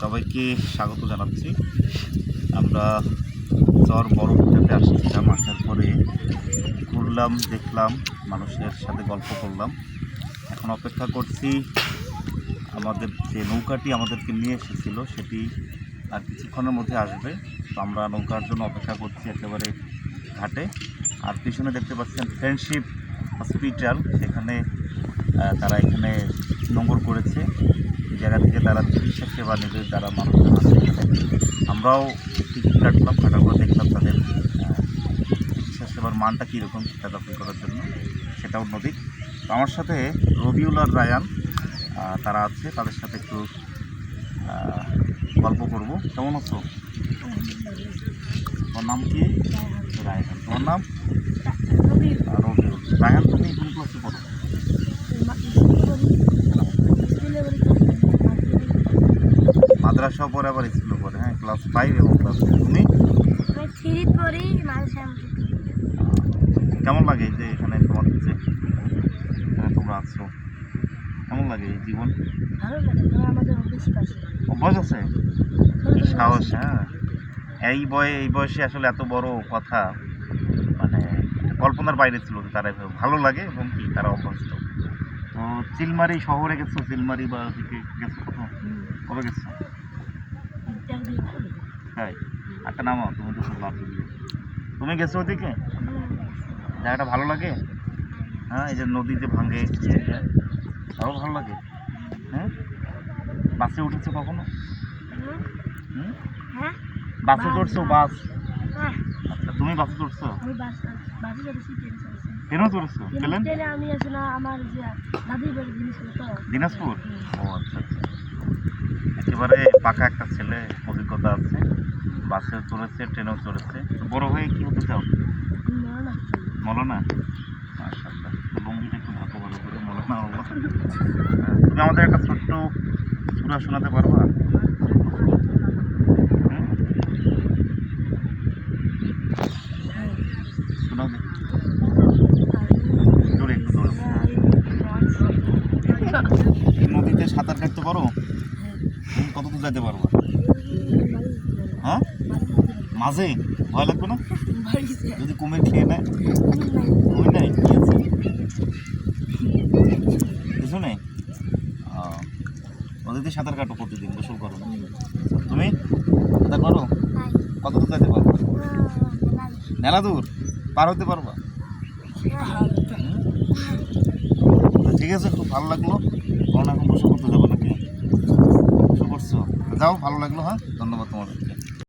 সবাইকে স্বাগত জানাচ্ছি। আমরা চর বড় ঘুরতে আসছিলাম, আসার পরে ঘুরলাম, দেখলাম, মানুষের সাথে গল্প করলাম। এখন অপেক্ষা করছি, আমাদের যে নৌকাটি আমাদেরকে নিয়ে এসেছিল, সেটি আর কিছুক্ষণের মধ্যে আসবে। তো আমরা নৌকার জন্য অপেক্ষা করছি একেবারে ঘাটে। আর পিছনে দেখতে পাচ্ছেন ফ্রেন্ডশিপ হসপিটাল সেখানে তারা এখানে নোংর করেছে। এই জায়গা থেকে তারা চিকিৎসা সেবা নেবে যারা মানুষজন আছে আমরাও টিকিট কাটলাম কাটার পর দেখলাম তাদের চিকিৎসা সেবার মানটা কীরকম সেটা দখল করার জন্য সেটাও নদী তো আমার সাথে রবিউল আর রায়ান তারা আছে তাদের সাথে একটু গল্প করব। কেমন আছো? তোমার নাম কি? রায়ন। তোমার নাম? রবিউল। রায়ান তুমি কোন ক্লাসে পড়ো? মাদ্রাসা পরে আবার স্কুলে পড়ে হ্যাঁ ক্লাস ফাইভ এবং ক্লাস তুমি? কেমন লাগে এই যে এখানে তোমার যে এখানে তোমরা আছো? কেমন লাগে এই জীবন? অভ্যাস আছে? সাহস হ্যাঁ। এই বয়ে এই বয়সে আসলে এত বড় কথা মানে কল্পনার বাইরে ছিল যে তারা ভালো লাগে এবং কি তারা অভ্যস্ত। তো চিলমারি শহরে গেছো? চিলমারি বা ওদিকে গেছো কোথাও? কবে গেছো? একটা নামো তুমি তো দিলে তুমি গেছো ওদিকে? জায়গাটা ভালো লাগে? হ্যাঁ এই যে নদী যে ভাঙে আরও ভালো লাগে? হ্যাঁ? বাসে উঠেছো কখনো? বাসে চড়ছো বাস? আচ্ছা তুমি বাসে চড়ছো কেন চড়ছো পেলেন আমি আসলে আমার যে দিনাজপুর? ও আচ্ছা আচ্ছা। একেবারে পাকা একটা ছেলে অভিজ্ঞতা আছে। বাসে চড়েছে ট্রেনেও চড়েছে। বড় হয়ে কি হতে চাও? মাশাআল্লাহ তো লুঙ্গিটা একটু ভালো ভালো করে মৌলানা হব তুমি আমাদের একটা ছোট্ট সুরা শোনাতে পারবা? এই নদীতে সাঁতার কাটতে পারো? কত দূর যেতে পারবা? হ্যাঁ? মাঝে? ভয় লাগবে না? যদি কুমির খেয়ে নেয়? কুমির নেই? কি আছে কিছু নেই সাঁতার কাটো প্রতিদিন, গোসল করো না। তুমি সাঁতার করো কত দূর যেতে পারবা? মেলা দূর? পার হতে পারবা? ঠিক আছে, খুব ভালো লাগল কারণ এখন গোসল করতে যাব নাকি গোসল করছ যাও ভালো লাগল হ্যাঁ? ধন্যবাদ তোমাদেরকে